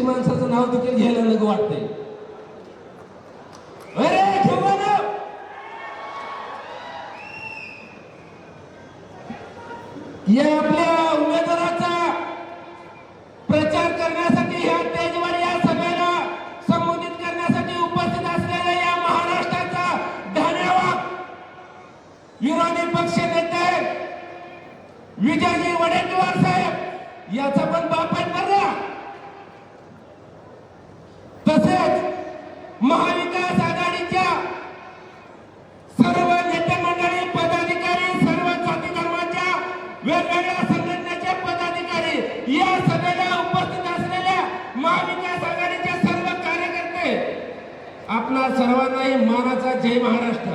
त्याची माणसाचं नाव देखील घ्यायला लग वाटते या आपल्या उमेदवाराचा प्रचार करण्यासाठी ह्या या सभेला संबोधित करण्यासाठी उपस्थित असलेल्या या महाराष्ट्राचा धन्यवाद विरोधी पक्ष नेते विजयजी वडेट्टीवार साहेब याचा पण बापट आपला सर्वांनाही मानाचा जय महाराष्ट्र.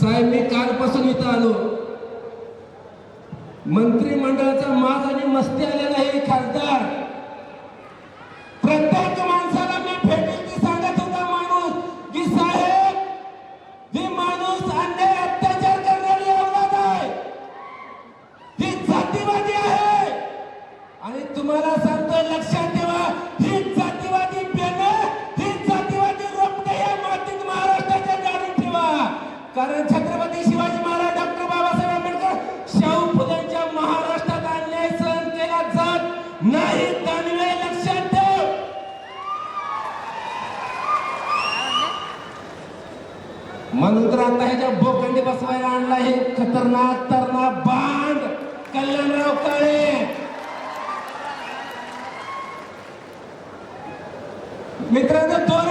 साहेब मी कालपासून इथं आलो. मंत्रिमंडळाचा माज आणि मस्ती आलेला हे खासदार. म्हणून तर आता ह्याच्या बोकंडी बसवायला आणला हे खतरनाक तरना बांध. कल्याणराव काळे. मित्रांनो दोन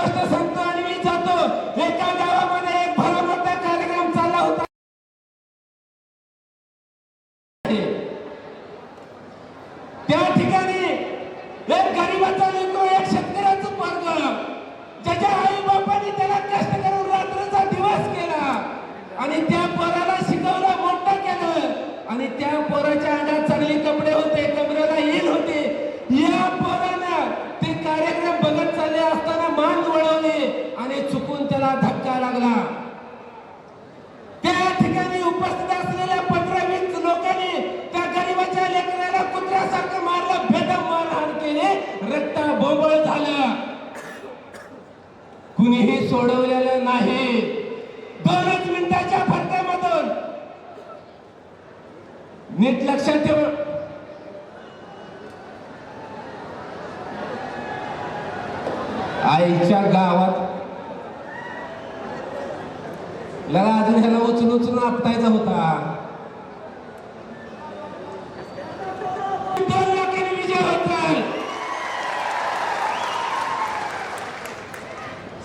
ました आईच्या गावात. लगा अजून ह्याला उचलून उचलून आपटायचा होता.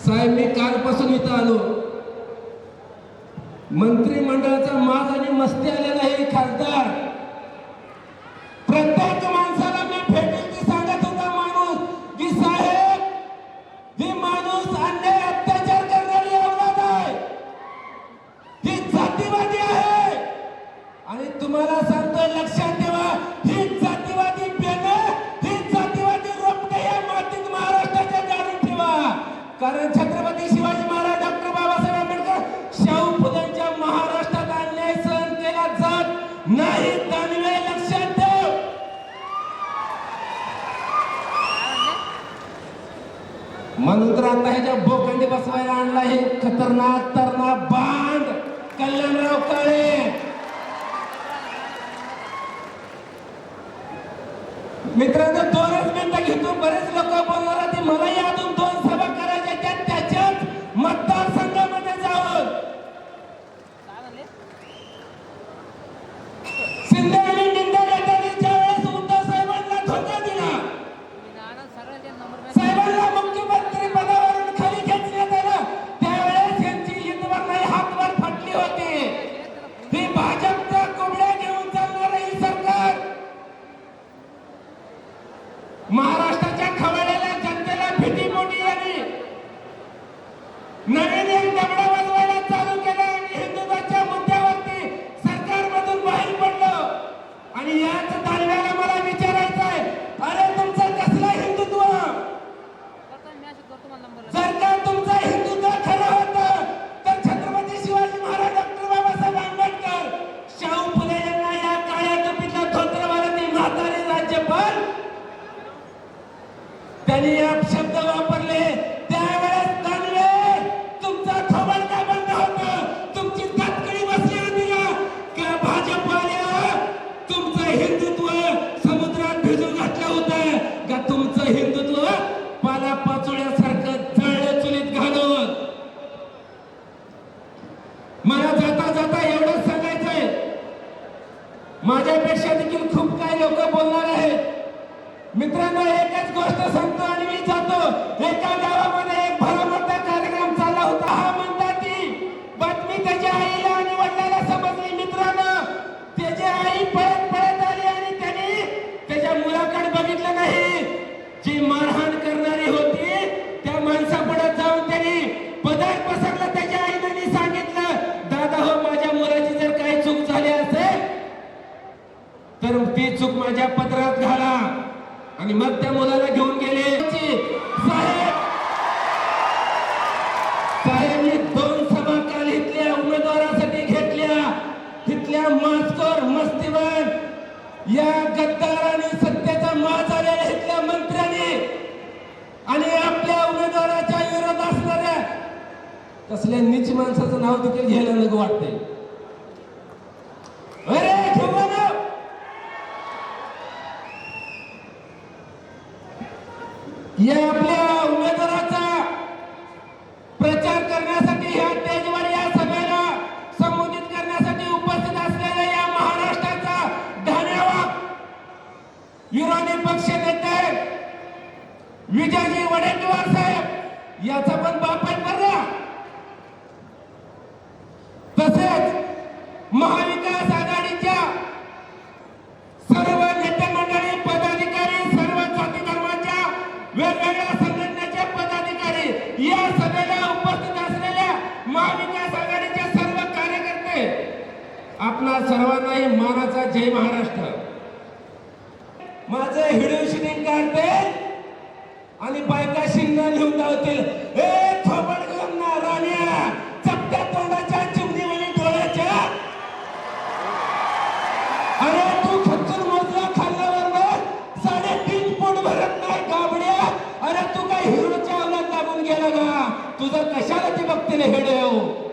साहेब मी कालपासून इथं आलो. मंत्रिमंडळाचा माज आणि मस्ती आलेला हे खासदार. तुम्हाला सांगतोय लक्षात ठेवा ही जातीवादी पेनं ही जातीवादी रोपटे या मातीत महाराष्ट्राच्या जाणीत ठेवा. कारण छत्रपती शिवाजी महाराज डॉक्टर बाबासाहेब आंबेडकर शाहू फुलांच्या महाराष्ट्रात अन्याय सहन केला जात नाही. दानवे लक्षात ठेव. म्हणून तर आता ह्याच्या बोखंडी बसवायला आणला हे खतरनाक तरणा बांध. कल्याणराव काळे. माझ्यापेक्षा देखील खूप काही लोक बोलणार आहेत. मित्रांनो एकच गोष्ट सांगतो आणि मी जातो. एका गावामध्ये एक भला मोठा कार्यक्रम चालला होता. हा म्हणतात ती बातमी त्याच्या आईला आणि वडिलाला समजली. मित्रांनो त्याची आई पळत पळत आली आणि त्याने त्याच्या मुलाकडे बघितलं नाही जी मारहाण करणारी होती त्या माणसापुढे जाऊन त्यांनी पदार्थ पसरला त्याच्या आईने सांगितलं दादा हो माझ्या मुलाची जर काही चूक झाली असेल तर ती चूक माझ्या पत्रात घाला. आणि मग त्या मुलाला घेऊन गेले. साहेब! साहेब मी दोन सभा काल इथल्या उमेदवारासाठी घेतल्या. तिथल्या मास्कोर मस्तीवान या गद्दाराने सत्याचा माज आलेल्या इथल्या मंत्र्याने. आणि आपल्या उमेदवाराच्या विरोधात असणाऱ्या कसल्या नीच माणसाचं नाव देखील घ्यायला नको वाटतंय. या आपल्या उमेदवाराचा प्रचार करण्यासाठी ह्या स्टेजवर या सभेला संबोधित करण्यासाठी उपस्थित असलेल्या या महाराष्ट्राचा धन्यवाद. विरोधी पक्ष नेते विजयजी वडेट्टीवार साहेब याचा पण बाप बरं. या सभेला उपस्थित असलेल्या महाविकास आघाडीचे सर्व कार्यकर्ते आपणा सर्वांनाही मानाचा जय महाराष्ट्र. माझं हिडिओ शूटिंग काढते आणि बायका शिंगा लिहून लावतील हे थोबड कशाला ती बघते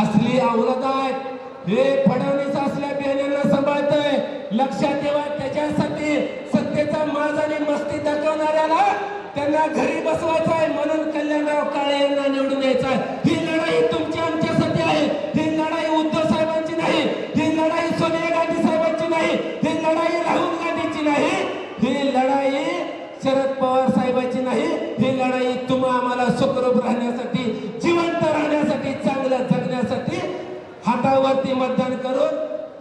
असली अवलाद आहेत हे फडणवीस असल्या बियाण्यांना सांभाळतंय. लक्षात ठेवा त्याच्यासाठी सत्तेचा माज आणि मस्ती दाखवणाऱ्याला त्यांना घरी बसवायचं आहे. म्हणून कल्याणराव काळे यांना निवडून यायचं आहे. ही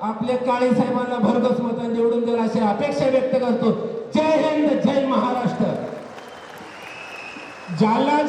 आपल्या काळे साहेबांना भरघोस मतांनी निवडून द्याल अशी अपेक्षा व्यक्त करतो. जय हिंद जय महाराष्ट्र. जालना